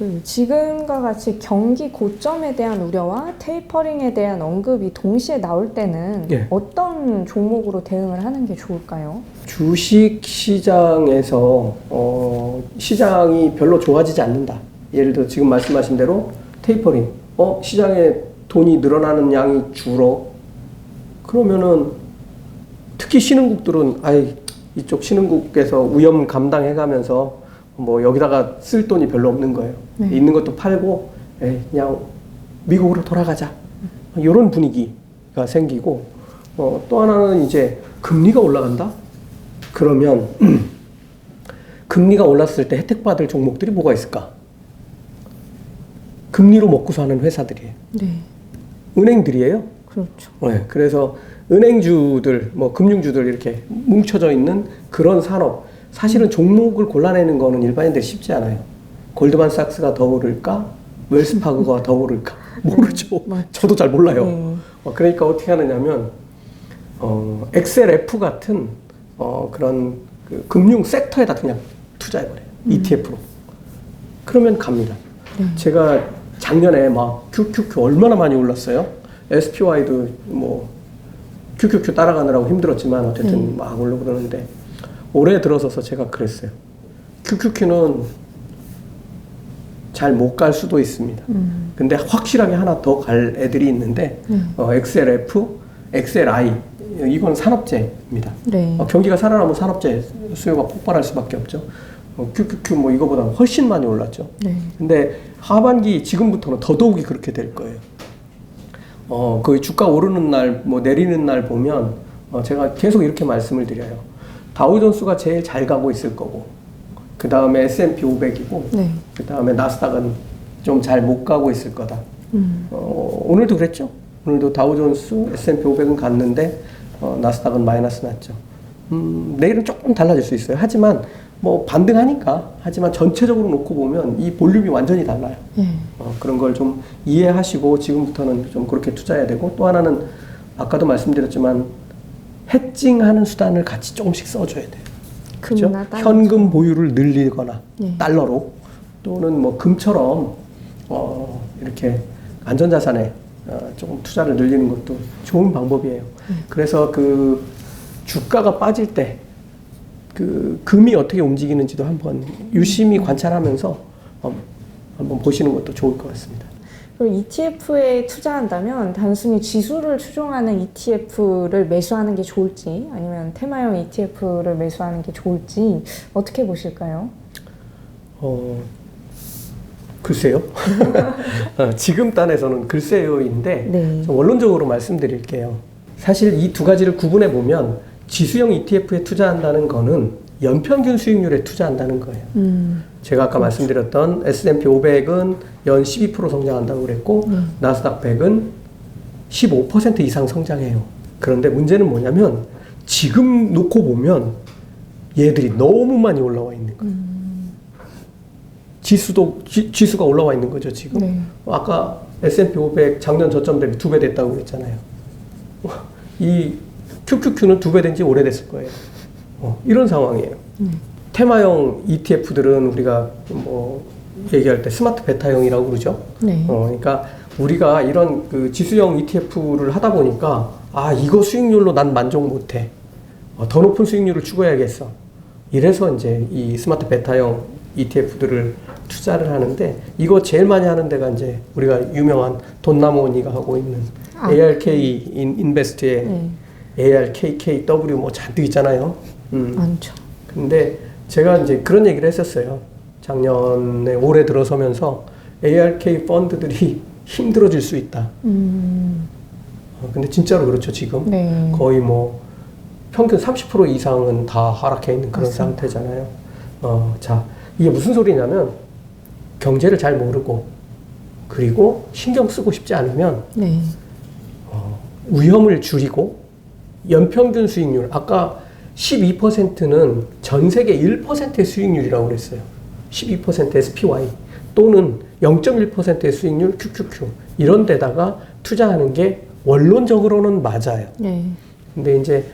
그 지금과 같이 경기 고점에 대한 우려와 테이퍼링에 대한 언급이 동시에 나올 때는 예. 어떤 종목으로 대응을 하는 게 좋을까요? 주식 시장에서 어, 시장이 별로 좋아지지 않는다. 예를 들어 지금 말씀하신 대로 테이퍼링. 어, 시장에 돈이 늘어나는 양이 줄어. 그러면은 특히 신흥국들은 아이 이쪽 신흥국에서 위험 감당해 가면서 뭐 여기다가 쓸 돈이 별로 없는 거예요. 네. 있는 것도 팔고 에이, 그냥 미국으로 돌아가자. 이런 분위기가 생기고 어, 또 하나는 이제 금리가 올라간다. 그러면 금리가 올랐을 때 혜택 받을 종목들이 뭐가 있을까? 금리로 먹고 사는 회사들이에요. 네, 은행들이에요. 그렇죠. 네, 그래서 은행주들, 뭐 금융주들 이렇게 뭉쳐져 있는 그런 산업. 사실은 종목을 골라내는 거는 일반인들이 쉽지 않아요. 골드만삭스가 더 오를까? 웰스파그가 더 오를까? 모르죠. 맞죠. 저도 잘 몰라요. 네. 어, 그러니까 어떻게 하느냐면 어, XLF 같은 어, 그런 그 금융 섹터에다 그냥 투자해버려요. ETF로. 그러면 갑니다. 네. 제가 작년에 막 QQQ 얼마나 많이 올랐어요. SPY도 뭐 QQQ 따라가느라고 힘들었지만 어쨌든 네. 막 올라 그러는데 올해 들어서서 제가 그랬어요. QQQ는 잘 못 갈 수도 있습니다. 음, 근데 확실하게 하나 더 갈 애들이 있는데 네. 어, XLF, XLI 이건 산업재입니다. 네. 어, 경기가 살아나면 산업재 수요가 폭발할 수밖에 없죠. 어, QQQ 뭐 이거보다 훨씬 많이 올랐죠. 네. 근데 하반기 지금부터는 더더욱이 그렇게 될 거예요. 어, 그 주가 오르는 날, 뭐 내리는 날 보면 어, 제가 계속 이렇게 말씀을 드려요. 다우존스가 제일 잘 가고 있을 거고, 그 다음에 S&P 500이고, 네. 그 다음에 나스닥은 좀 잘 못 가고 있을 거다. 음, 어, 오늘도 그랬죠. 오늘도 다우존스, S&P 500은 갔는데 어, 나스닥은 마이너스 났죠. 음, 내일은 조금 달라질 수 있어요. 하지만 뭐 반등하니까 하지만 전체적으로 놓고 보면 이 볼륨이 완전히 달라요. 예. 어, 그런 걸 좀 이해하시고 지금부터는 좀 그렇게 투자해야 되고 또 하나는 아까도 말씀드렸지만 해칭하는 수단을 같이 조금씩 써줘야 돼요. 그죠? 현금 보유를 늘리거나 네. 달러로 또는 뭐 금처럼 어, 이렇게 안전자산에 어, 조금 투자를 늘리는 것도 좋은 방법이에요. 네. 그래서 그 주가가 빠질 때 그 금이 어떻게 움직이는지도 한번 유심히 관찰하면서 어, 한번 보시는 것도 좋을 것 같습니다. ETF에 투자한다면 단순히 지수를 추종하는 ETF를 매수하는 게 좋을지 아니면 테마형 ETF를 매수하는 게 좋을지 어떻게 보실까요? 어, 글쎄요. 어, 지금 단에서는 글쎄요인데 네. 좀 원론적으로 말씀드릴게요. 사실 이 두 가지를 구분해 보면 지수형 ETF에 투자한다는 거는 연평균 수익률에 투자한다는 거예요. 음, 제가 아까 말씀드렸던 S&P 500은 연 12% 성장한다고 그랬고 네. 나스닥 100은 15% 이상 성장해요. 그런데 문제는 뭐냐면 지금 놓고 보면 얘들이 너무 많이 올라와 있는 거예요. 지수도 지, 지수가 올라와 있는 거죠 지금. 네. 아까 S&P 500 작년 저점 대비 두 배 됐다고 그랬잖아요. 이 QQQ는 두 배 된 지 오래됐을 거예요. 어, 이런 상황이에요. 네. 테마형 ETF들은 우리가 뭐 얘기할 때 스마트 베타형이라고 그러죠. 네. 어, 그러니까 우리가 이런 그 지수형 ETF를 하다 보니까 아 이거 수익률로 난 만족 못해. 어, 더 높은 수익률을 추구해야겠어. 이래서 이제 이 스마트 베타형 ETF들을 투자를 하는데 이거 제일 많이 하는 데가 이제 우리가 유명한 돈나무 언니가 하고 있는 아. ARK 인, 인베스트의 네. ARKKW 뭐 잔뜩 있잖아요. 음. 많죠. 근데 제가 이제 그런 얘기를 했었어요. 작년에 올해 들어서면서 ARK 펀드들이 힘들어질 수 있다. 음, 어, 근데 진짜로 그렇죠, 지금. 네. 거의 뭐 평균 30% 이상은 다 하락해 있는 그런 맞습니다. 상태잖아요. 어, 자, 이게 무슨 소리냐면 경제를 잘 모르고 그리고 신경 쓰고 싶지 않으면 네. 어, 위험을 줄이고 연평균 수익률 아까 12%는 전 세계 1%의 수익률이라고 그랬어요. 12% SPY 또는 0.1%의 수익률 QQQ 이런 데다가 투자하는 게 원론적으로는 맞아요. 네. 근데 이제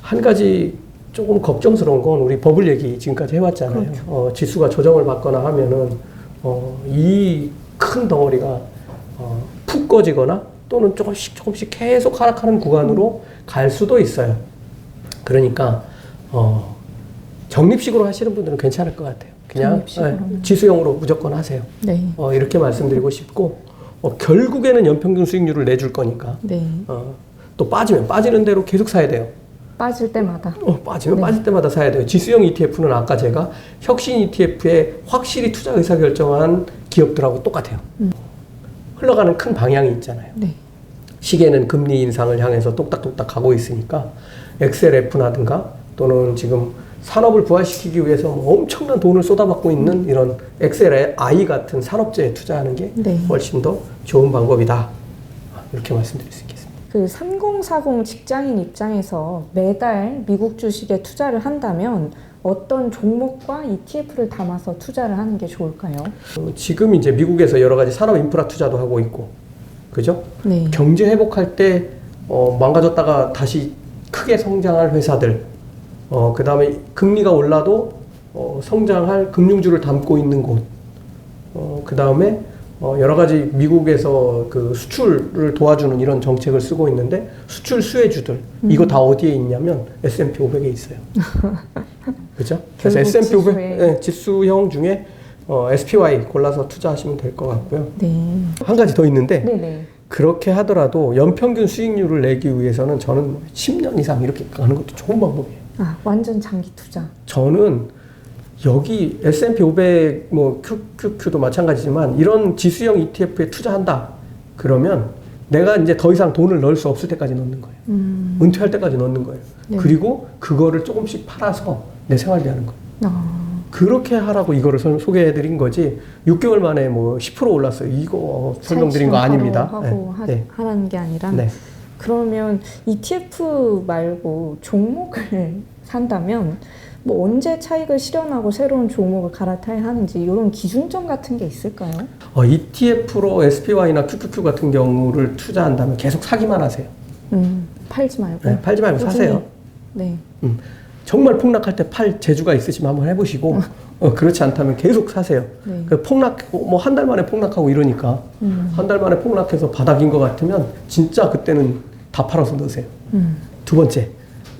한 가지 조금 걱정스러운 건 우리 버블 얘기 지금까지 해왔잖아요. 그렇죠. 어, 지수가 조정을 받거나 하면은 어, 이 큰 덩어리가 어, 푹 꺼지거나 또는 조금씩 조금씩 계속 하락하는 구간으로 갈 수도 있어요. 그러니까 어, 적립식으로 하시는 분들은 괜찮을 것 같아요. 그냥. 네, 지수형으로 무조건 하세요. 네. 어, 이렇게 말씀드리고 싶고 어, 결국에는 연평균 수익률을 내줄 거니까 네. 어, 또 빠지면 빠지는 대로 계속 사야 돼요. 빠질 때마다. 어, 빠지면 네. 빠질 때마다 사야 돼요. 지수형 ETF는 아까 제가 혁신 ETF에 확실히 투자 의사 결정한 기업들하고 똑같아요. 음. 흘러가는 큰 방향이 있잖아요. 네. 시계는 금리 인상을 향해서 똑딱똑딱 가고 있으니까 XLF라든가 또는 지금 산업을 부활시키기 위해서 뭐 엄청난 돈을 쏟아받고 있는 이런 XLI 같은 산업재에 투자하는 게 네. 훨씬 더 좋은 방법이다. 이렇게 말씀드릴 수 있겠습니다. 그 3040 직장인 입장에서 매달 미국 주식에 투자를 한다면 어떤 종목과 ETF를 담아서 투자를 하는 게 좋을까요? 어, 지금 이제 미국에서 여러 가지 산업 인프라 투자도 하고 있고, 그죠? 네. 경제 회복할 때 어, 망가졌다가 다시 크게 성장할 회사들, 어, 그 다음에 금리가 올라도 어, 성장할 금융주를 담고 있는 곳, 어, 그 다음에 어, 여러 가지 미국에서 그 수출을 도와주는 이런 정책을 쓰고 있는데 수출 수혜주들 이거 다 어디에 있냐면 S&P 500에 있어요. 그죠? 그래서 S&P 500 지수에. 네, 지수형 중에 어, SPY 골라서 투자하시면 될 것 같고요. 네. 한 가지 더 있는데 네네. 그렇게 하더라도 연평균 수익률을 내기 위해서는 저는 10년 이상 이렇게 가는 것도 좋은 방법이에요. 아, 완전 장기 투자. 저는 여기 S&P 500, 뭐 QQQ도 마찬가지지만 이런 지수형 ETF에 투자한다. 그러면 내가 이제 더 이상 돈을 넣을 수 없을 때까지 넣는 거예요. 음. 은퇴할 때까지 넣는 거예요. 네. 그리고 그거를 조금씩 팔아서 내 생활비 하는 거예요. 아, 그렇게 하라고 이거를 설- 소개해 드린 거지 6개월 만에 뭐 10% 올랐어요. 이거 설명드린 거 아닙니다. 하고 하, 네. 하라는 게 아니라 네. 그러면 ETF 말고 종목을 산다면 뭐 언제 차익을 실현하고 새로운 종목을 갈아타야 하는지 이런 기준점 같은 게 있을까요? 어, ETF로 SPY나 QQQ 같은 경우를 투자한다면 계속 사기만 하세요. 음, 팔지 말고. 네, 팔지 말고 꾸준히. 사세요. 네. 음, 정말 폭락할 때 팔 재주가 있으시면 한번 해보시고 어, 그렇지 않다면 계속 사세요. 네. 그 폭락 뭐 한 달 만에 폭락하고 이러니까 음. 한달 만에 폭락해서 바닥인 것 같으면 진짜 그때는 다 팔아서 넣으세요. 음. 두 번째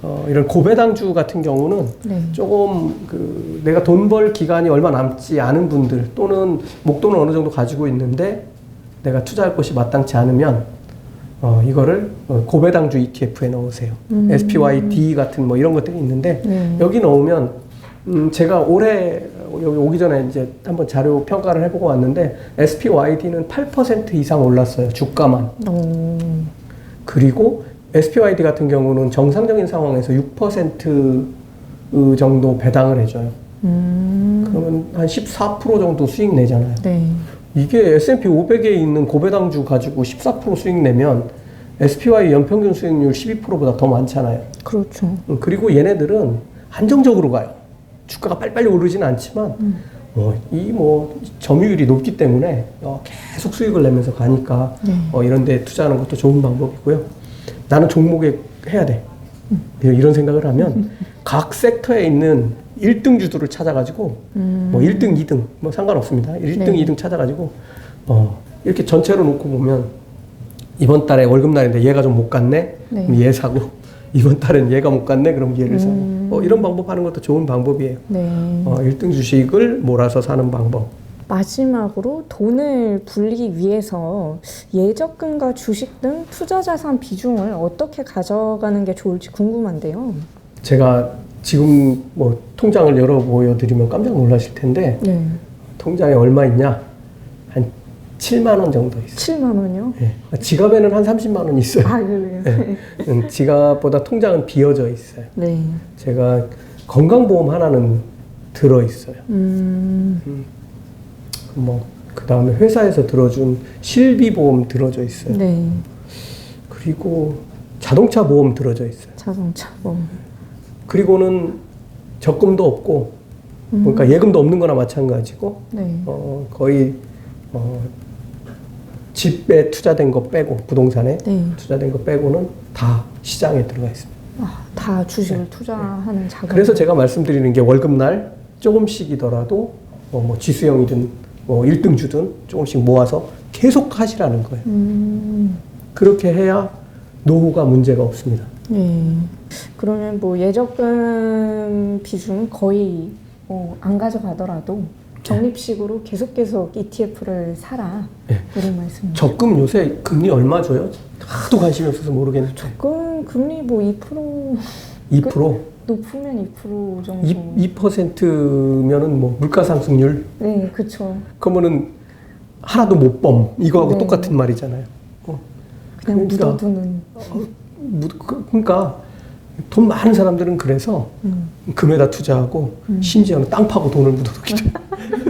어, 이런 고배당주 같은 경우는 네. 조금 그 내가 돈 벌 기간이 얼마 남지 않은 분들 또는 목돈을 어느 정도 가지고 있는데 내가 투자할 곳이 마땅치 않으면 어, 이거를 어, 고배당주 ETF에 넣으세요. 음. SPYD 같은 뭐 이런 것들이 있는데 네. 여기 넣으면 음, 제가 올해 여기 오기 전에 이제 한번 자료 평가를 해보고 왔는데 SPYD는 8% 이상 올랐어요 주가만. 오. 그리고 SPYD 같은 경우는 정상적인 상황에서 6% 정도 배당을 해줘요. 음. 그러면 한 14% 정도 수익 내잖아요. 네. 이게 S&P 500에 있는 고배당주 가지고 14% 수익 내면 SPY 연평균 수익률 12%보다 더 많잖아요. 그렇죠. 음, 그리고 얘네들은 안정적으로 가요. 주가가 빨리빨리 오르지는 않지만 음. 어, 이뭐 점유율이 높기 때문에 어, 계속 수익을 내면서 가니까 네. 어, 이런 데 투자하는 것도 좋은 방법이고요. 나는 종목에 해야 돼. 이런 생각을 하면 각 섹터에 있는 1등 주들을 찾아가지고 음. 뭐 1등, 2등 뭐 상관없습니다. 1등, 네. 2등 찾아가지고 어, 이렇게 전체로 놓고 보면 이번 달에 월급 날인데 얘가 좀 못 갔네. 네. 그럼 얘 사고 이번 달엔 얘가 못 갔네. 그럼 얘를 사고 음. 어, 이런 방법 하는 것도 좋은 방법이에요. 네. 어, 1등 주식을 몰아서 사는 방법. 마지막으로 돈을 불리기 위해서 예적금과 주식 등 투자 자산 비중을 어떻게 가져가는 게 좋을지 궁금한데요. 제가 지금 뭐 통장을 열어 보여드리면 깜짝 놀라실 텐데 네. 통장에 얼마 있냐? 한 7만 원 정도 있어요. 7만 원이요? 예. 지갑에는 한 30만 원 있어요. 아, 그래요? 예. 음, 지갑보다 통장은 비어져 있어요. 네. 제가 건강보험 하나는 들어 있어요. 음, 뭐그 다음에 회사에서 들어준 실비보험 들어져 있어요. 네. 그리고 자동차 보험 들어져 있어요. 자동차 뭐. 그리고는 적금도 없고, 음. 그러니까 예금도 없는 거나 마찬가지고, 네. 어, 거의 어, 집에 투자된 거 빼고 부동산에 네. 투자된 거 빼고는 다 시장에 들어가 있습니다. 아, 다 주식을 투자하는 자금. 그래서 제가 말씀드리는 게 월급날 조금씩이더라도 어, 뭐 지수형이든 뭐 1등 주든 조금씩 모아서 계속 하시라는 거예요. 음. 그렇게 해야 노후가 문제가 없습니다. 네. 그러면 뭐 예적금 비중 거의 어, 안 가져가더라도 적립식으로 계속 계속 ETF를 사라 네. 이런 말씀. 적금 요새 금리 얼마 줘요? 하도 관심이 없어서 모르겠는데 적금 금리 뭐 2% 2% 높으면 2% 정도. 2, 2%면은 뭐 물가 상승률 네, 그렇죠. 그러면은 하나도 못 범 이거하고 네. 똑같은 말이잖아요. 어. 그냥 그러니까. 묻어두는. 무- 그- 그러니까 돈 많은 사람들은 그래서 음. 금에다 투자하고 심지어는 땅 파고 돈을 묻어두기 때문에